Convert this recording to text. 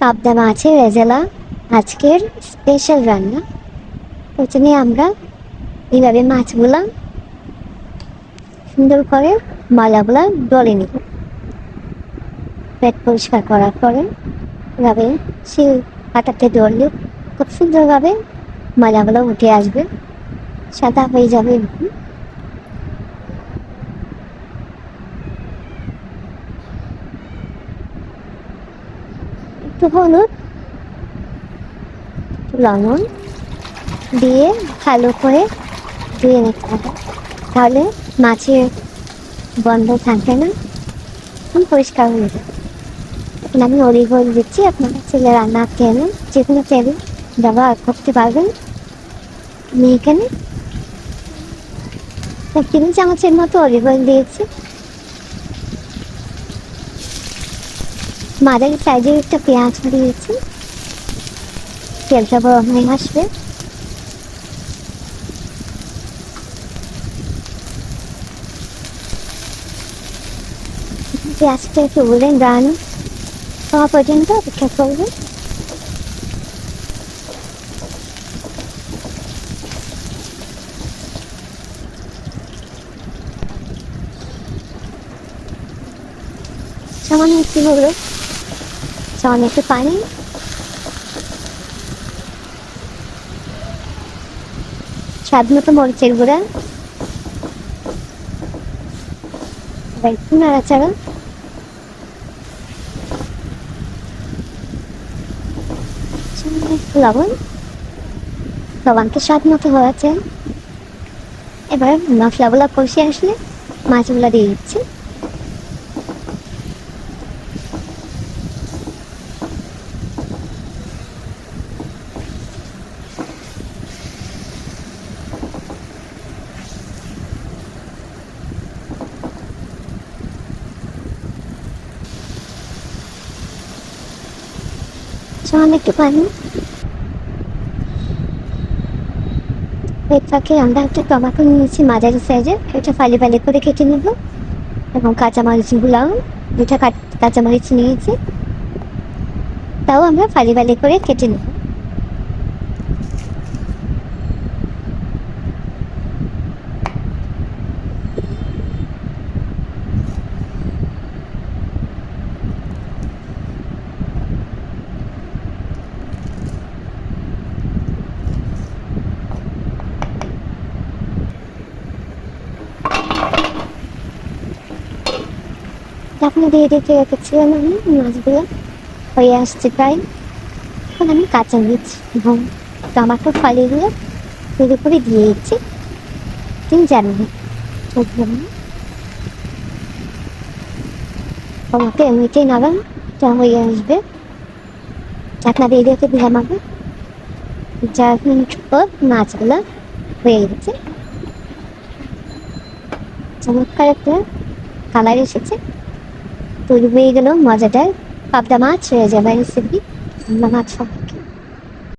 পাবদা মাছের রেজালা, আজকের স্পেশাল রান্না। প্রথমে আমরা এইভাবে মাছগুলা সুন্দর করে মালাগুলা ডলে নিব। পেট পরিষ্কার করার পরে এভাবে শিল পাটাতে ডললে খুব সুন্দরভাবে ময়লাগুলো উঠে আসবে, সাদা হয়ে যাবে। একটু হলুদ লবণ দিয়ে ভালো করে ধুয়ে নিতে হবে। তাহলে মাছের গন্ধ থাকবে না। একদম পরিষ্কার হয়ে যাবে। এখন আমি অলিভ অয়েল দিচ্ছি, আপনারা ছেলে রান্নার তেলে যে কোনো তেল ব্যবহার করতে পারবেন। আমি এখানে তিন চামচের মতো অলিভ অয়েল দিয়েছি। মাঝারি সাইজের একটা পেঁয়াজ দিয়েছি। তেলটা গরম হয়ে আসবে। পেঁয়াজটা একটু গোল্ডেন ব্রাউন হওয়া পর্যন্ত অপেক্ষা করব। সামান্য একটু হলুদ সামান্য একটু পানি স্বাদ মতো মরিচের গুঁড়া একটু নাড়াচাড়া লবণ লবণটা স্বাদ মতো হওয়া এবার মশলাগুলো কষে আসলে মাছগুলো দিয়ে দিচ্ছি সামান্য একটু পানি এর আমরা একটা টমাটো নিয়েছি মাঝারি সাইজের। এটা ফালি ফালি করে কেটে নেব। এবং কাঁচামরিচগুলাও দুটা কাঁচা কাঁচামরিচ নিয়েছি। তাও আমরা ফালি ফালি করে কেটে নেব। এখন দিয়ে দিতে রেখেছিলাম আমি মাছগুলো হয়ে আসছে প্রায়। এখন আমি কাঁচা কাঁচামরিচ এবং টমাটো, ফালিগুলো এর উপরে দিয়ে দিচ্ছি। তিন চার মিনিট আমাকে এমনিতেই নাগান তা হয়ে আসবে। ঢাকনা দিয়ে দিতে দিলাম আমি চার পর মাছগুলো হয়ে গেছে। চমৎকার একটা কালার এসেছে। তৈরি হয়ে গেল মজাটা পাবদা মাছ হয়ে যাবে রেসিপি মাছ।